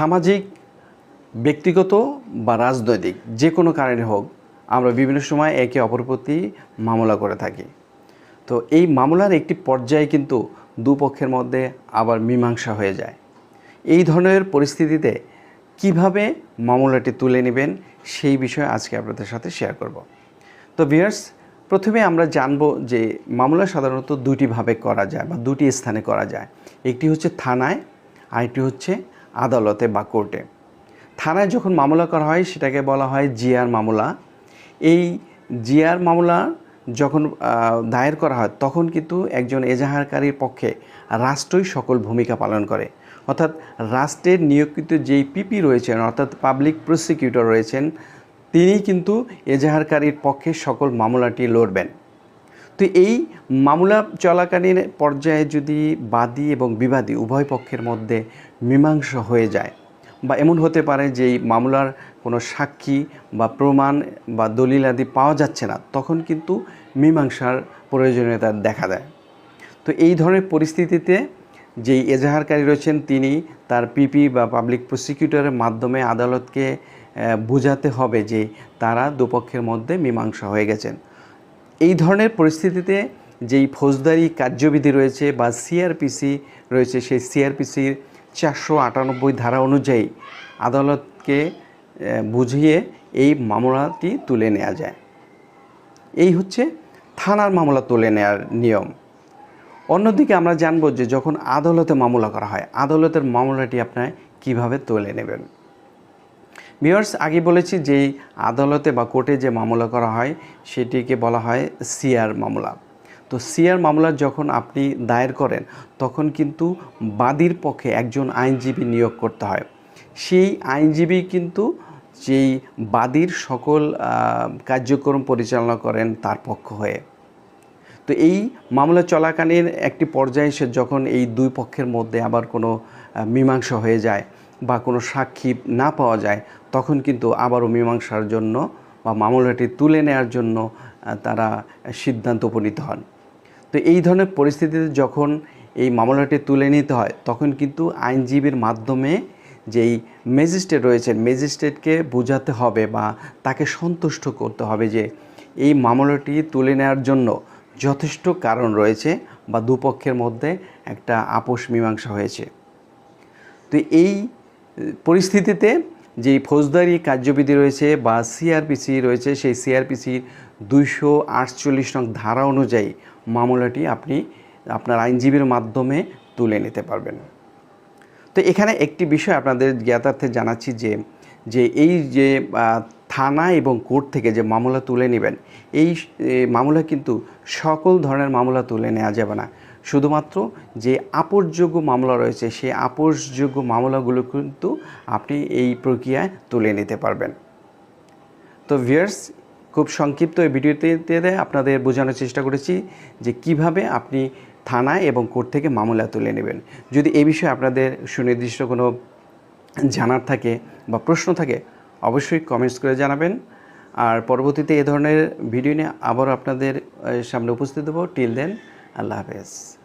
সামাজিক, ব্যক্তিগত বা রাজনৈতিক যে কোনো কারণে হোক, আমরা বিভিন্ন সময় একে অপর প্রতি মামলা করে থাকি। তো এই মামলার একটি পর্যায়ে কিন্তু দুপক্ষের মধ্যে আবার মীমাংসা হয়ে যায়। এই ধরনের পরিস্থিতিতে কীভাবে মামলাটি তুলে নেবেন, সেই বিষয়ে আজকে আপনাদের সাথে শেয়ার করব। তো ভিয়ার্স প্রথমে আমরা জানব যে মামলা সাধারণত দুটিভাবে করা যায় বা দুটি স্থানে করা যায়। একটি হচ্ছে থানায়, আরেকটি হচ্ছে আদালতে বা কোর্টে। থানায় যখন মামলা করা হয়, সেটাকে বলা হয় জিআর মামলা। এই জিআর মামলা যখন দায়ের করা হয়, তখন কিন্তু একজন এজাহারকারীর পক্ষে রাষ্ট্রই সকল ভূমিকা পালন করে। অর্থাৎ রাষ্ট্রের নিয়োগকৃত যেই পিপি রয়েছেন, অর্থাৎ পাবলিক প্রসিকিউটর রয়েছেন তিনি কিন্তু এজাহারকারীর পক্ষে সকল মামলাটি লড়বেন। তো এই মামলা চলাকালীন পর্যায়ে যদি বাদী এবং বিবাদী উভয় পক্ষের মধ্যে মীমাংসা হয়ে যায় বা এমন হতে পারে যে এই মামলার কোনো সাক্ষী বা প্রমাণ বা দলিল আদি পাওয়া যাচ্ছে না, তখন কিন্তু মীমাংসার প্রয়োজনীয়তা দেখা দেয়। তো এই ধরনের পরিস্থিতিতে যেই এজাহারকারী রয়েছেন তিনি, তার পিপি বা পাবলিক প্রসিকিউটরের মাধ্যমে আদালতকে বোঝাতে হবে যে তারা দুপক্ষের মধ্যে মীমাংসা হয়ে গেছেন। এই ধরনের পরিস্থিতিতে যেই ফৌজদারি কার্যবিধি রয়েছে বা সিআরপিসি রয়েছে, সেই সিআরপিসির চারশো আটানব্বই ধারা অনুযায়ী আদালতকে বুঝিয়ে এই মামলাটি তুলে নেওয়া যায়। এই হচ্ছে থানার মামলা তুলে নেওয়ার নিয়ম। অন্যদিকে আমরা জানব যে যখন আদালতে মামলা করা হয়, আদালতের মামলাটি আপনার কীভাবে তুলে নেবেন? ভিউয়ার্স, আগে বলেছি যে আদালতে বা কোর্টে যে মামলা করা হয়, সেটিকে বলা হয় সিআর মামলা। তো সিআর মামলা যখন আপনি দায়ের করেন, তখন কিন্তু বাদীর পক্ষে একজন আইনজীবী নিয়োগ করতে হয়। সেই আইনজীবী কিন্তু যেই বাদীর সকল কার্যক্রম পরিচালনা করেন তার পক্ষ হয়ে। তো এই মামলা চলাকালীন একটি পর্যায়ে এসে যখন এই দুই পক্ষের মধ্যে আবার কোনো মীমাংসা হয়ে যায় বা কোনো সাক্ষী না পাওয়া যায়, তখন কিন্তু আবারও মীমাংসার জন্য বা মামলাটি তুলে নেওয়ার জন্য তারা সিদ্ধান্ত উপনীত হন। তো এই ধরনের পরিস্থিতিতে যখন এই মামলাটি তুলে নিতে হয়, তখন কিন্তু আইনজীবীর মাধ্যমে যেই ম্যাজিস্ট্রেট রয়েছেন, ম্যাজিস্ট্রেটকে বোঝাতে হবে বা তাকে সন্তুষ্ট করতে হবে যে এই মামলাটি তুলে নেওয়ার জন্য যথেষ্ট কারণ রয়েছে বা দুপক্ষের মধ্যে একটা আপোষ মীমাংসা হয়েছে। তো এই পরিস্থিতিতে যে ফৌজদারি কার্যবিধি রয়েছে বা সিআরপিসি রয়েছে, সেই সিআরপিসির দুইশো আটচল্লিশ নং ধারা অনুযায়ী মামলাটি আপনি আপনার আইনজীবীর মাধ্যমে তুলে নিতে পারবেন। তো এখানে একটি বিষয় আপনাদের জ্ঞাতার্থে জানাচ্ছি যে যে এই যে থানা এবং কোর্ট থেকে যে মামলা তুলে নেবেন, এই মামলা কিন্তু সকল ধরনের মামলা তুলে নেওয়া যাবে না। শুধুমাত্র যে আপোষযোগ্য মামলা রয়েছে, সেই আপোষযোগ্য মামলাগুলো কিন্তু আপনি এই প্রক্রিয়ায় তুলে নিতে পারবেন। তো ভিয়ার্স খুব সংক্ষিপ্ত এই ভিডিওতে আপনাদের বোঝানোর চেষ্টা করেছি যে কীভাবে আপনি থানায় এবং কোর্ট থেকে মামলা তুলে নেবেন। যদি এ বিষয়ে আপনাদের সুনির্দিষ্ট কোনো জানার থাকে বা প্রশ্ন থাকে, অবশ্যই কমেন্টস করে জানাবেন। আর পরবর্তীতে এ ধরনের ভিডিও নিয়ে আবার আপনাদের সামনে উপস্থিত দেবো টিল দেন আল্লাহ হাফেজ।